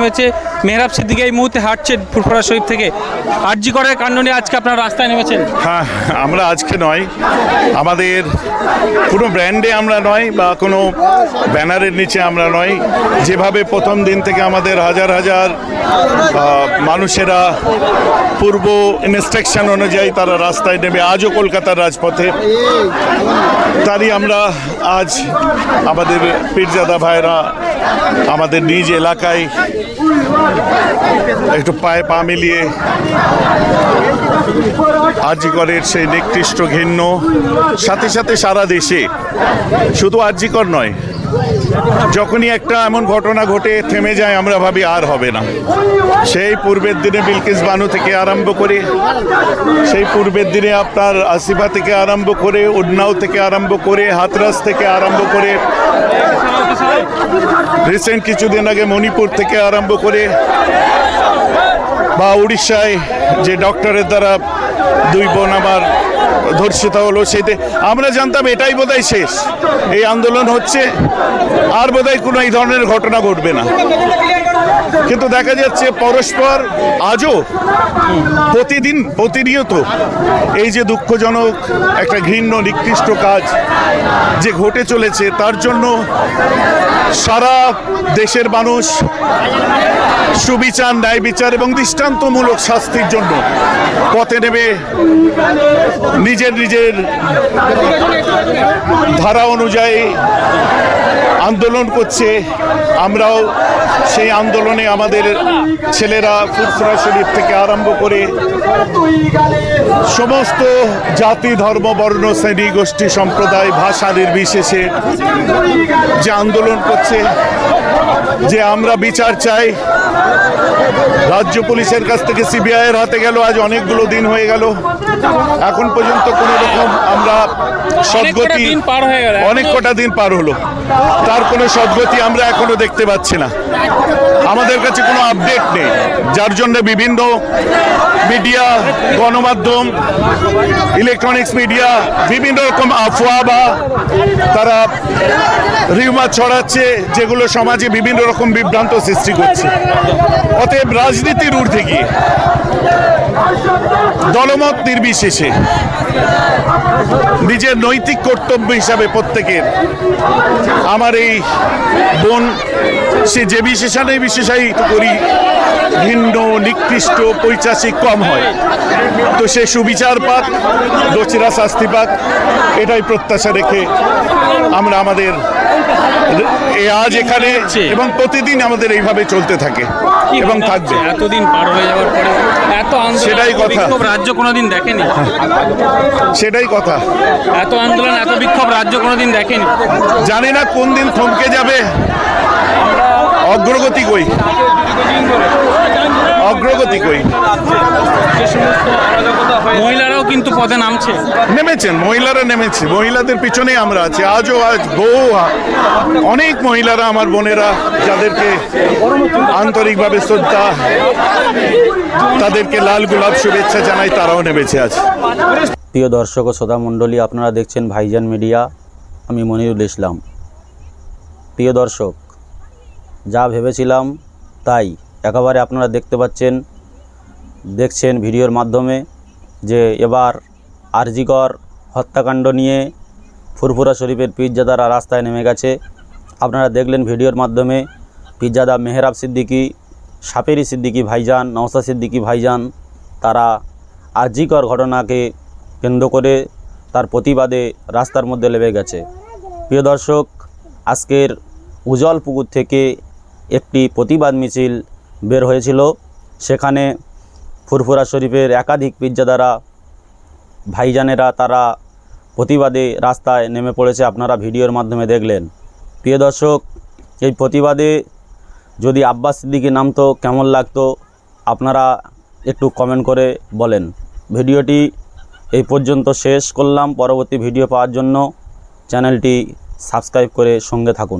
নেমেছে মেহরাব সিদ্দিকি এই মুহূর্তে হাঁটছে ফুরফুরা শরীফ থেকে। আরজি করার কাণ্ড নিয়ে আজকে আপনারা রাস্তায় নেমেছেন? হ্যাঁ আমরা আজকে নয়। আমাদের কোনো ব্র্যান্ডে আমরা নয় বা কোনো ব্যানারের নিচে আমরা নয়। যেভাবে প্রথম দিন থেকে আমাদের হাজার হাজার মানুষেরা পূর্ব ইনস্ট্রাকশন অনুযায়ী তারা রাস্তায় নেমে, আজও কলকাতার রাজপথে। তারই আমরা আজ আমাদের পীরজাদা ভাইরা আমাদের নিজ এলাকায় একটু পায়ে পা মিলিয়ে আরজিকরের সেই নিকৃষ্ট ঘৃণ্য, সাথে সাথে সারা দেশে। শুধু আরজিকর নয়, যখনই একটা এমন ঘটনা ঘটে, থেমে যায়, আমরা ভাবি আর হবে না। সেই পূর্বের দিনে বিলকিস বানু থেকে আরম্ভ করে, সেই পূর্বের দিনে আপনার আসিফা থেকে আরম্ভ করে উন্নাও থেকে আরম্ভ করে, হাতরাস থেকে আরম্ভ করে রিসেন্ট কিছুদিন আগে মণিপুর থেকে আরম্ভ করে বা উড়িষ্যায় যে ডক্টরের দ্বারা দুই বোন আমার ধর্ষিত হলো সেতে। আমরা জানতাম এটাই বোধহয় শেষ। এই আন্দোলন হচ্ছে, আর বোধহয় কোনো এই ধরনের ঘটনা ঘটবে না। কিন্তু দেখা যাচ্ছে পরস্পর আজও প্রতিদিন প্রতিনিয়ত এই যে দুঃখজনক একটা ঘৃণ্য, নিকৃষ্ট কাজ যে ঘটে চলেছে, তার জন্য সারা দেশের মানুষ সুবিচার ন্যায় বিচার এবং দৃষ্টান্তমূলক শাস্তির জন্য পথে নেমে নিজের নিজের ধারা অনুযায়ী আন্দোলন করছে। আমরাও সেই আন্দোলনে আমাদের ছেলেরা ফুরফুরা শরীফ থেকে আরম্ভ করে সমস্ত জাতি, ধর্ম, বর্ণ, শ্রেণি, গোষ্ঠী, সম্প্রদায়, ভাষা নির্বিশেষে যে আন্দোলন করছে, যে আমরা বিচার চাই, রাজ্য পুলিশের কাছ থেকে সিবিআইয়ের হাতে গেল, আজ অনেকগুলো দিন হয়ে গেল। এখন পর্যন্ত কোনো রকম আমরা সদগতি অনেক কটা দিন পার হলো। তার কোনো সদ্গতি আমরা এখনও দেখতে পাচ্ছি না। আমাদের কাছে কোনো আপডেট নেই। যার জন্য বিভিন্ন মিডিয়া, গণমাধ্যম, ইলেকট্রনিক্স মিডিয়া, বিভিন্ন রকম আফওয়া বা তারা রিউমা ছড়াচ্ছে, যেগুলো সমাজে বিভিন্ন রকম বিভ্রান্ত সৃষ্টি করছে। অতএব রাজনীতির ঊর্ধ্বে গিয়ে দলমত নির্বিশেষে নিজের নৈতিক কর্তব্য হিসাবে প্রত্যেকের। আমার এই বোন সে যে বিশেষণে বিশেষায়িত করি ভিন্ন নিকৃষ্ট পৈচাসিক কম হয়। তো সে সুবিচার পাক দোষীরা শাস্তি পাক এটাই প্রত্যাশা রেখে আমরা আমাদের আজ এখানে এবং প্রতিদিন আমাদের এইভাবে চলতে থাকে। এবং থাকবে? এতদিন পার হয়ে যাওয়ার পরে এত সেটাই কথা। রাজ্য কোনোদিন দেখেনি? সেটাই কথা। এত আন্দোলন এত বিক্ষোভ রাজ্য কোনোদিন দেখেনি? জানি না কোন দিন থমকে যাবে। অগ্রগতি কই? অগ্রগতি কই মহিলারাও কিন্তু পদে নামছে। নেমেছেন মহিলারা নেমেছে মহিলাদের পিছনে আমরা আছি। আজও আজ বহু অনেক মহিলারা আমার বোনেরা যাদেরকে আন্তরিকভাবে শ্রদ্ধা তাদেরকে লাল গোলাপ শুভেচ্ছা জানাই তারাও নেমেছে আজ। প্রিয় দর্শক ও শ্রোতা মণ্ডলী আপনারা দেখছেন ভাইজান মিডিয়া। আমি মনিরুল ইসলাম। প্রিয় দর্শক যা ভেবেছিলাম তাই। একেবারে আপনারা দেখতে পাচ্ছেন, দেখছেন ভিডিওর মাধ্যমে যে এবার আরজিকর হত্যাকাণ্ড নিয়ে ফুরফুরা শরীফের পীরজাদারা রাস্তায় নেমে গেছে। আপনারা দেখলেন ভিডিওর মাধ্যমে পীরজাদা মেহরাব সিদ্দিকি, সাপেরি সিদ্দিকি ভাইজান নওসা সিদ্দিকি ভাইজান, তারা আরজিকর ঘটনাকে কেন্দ্র করে তার প্রতিবাদে রাস্তার মধ্যে লেবে গেছে। প্রিয় দর্শক, আজকের উজল পুকুর থেকে একটি প্রতিবাদ মিছিল বের হয়েছিল। সেখানে ফুরফুরা শরীফের একাধিক পিজ্জাদারা, ভাইজানেরা তারা প্রতিবাদে রাস্তায় নেমে পড়েছে। আপনারা ভিডিওর মাধ্যমে দেখলেন। প্রিয় দর্শক, এই প্রতিবাদে যদি আব্বাস সিদ্দিকি নামতো কেমন লাগতো, আপনারা একটু কমেন্ট করে বলেন। ভিডিওটি এই পর্যন্ত শেষ করলাম। পরবর্তী ভিডিও পাওয়ার জন্য চ্যানেলটি সাবস্ক্রাইব করে সঙ্গে থাকুন।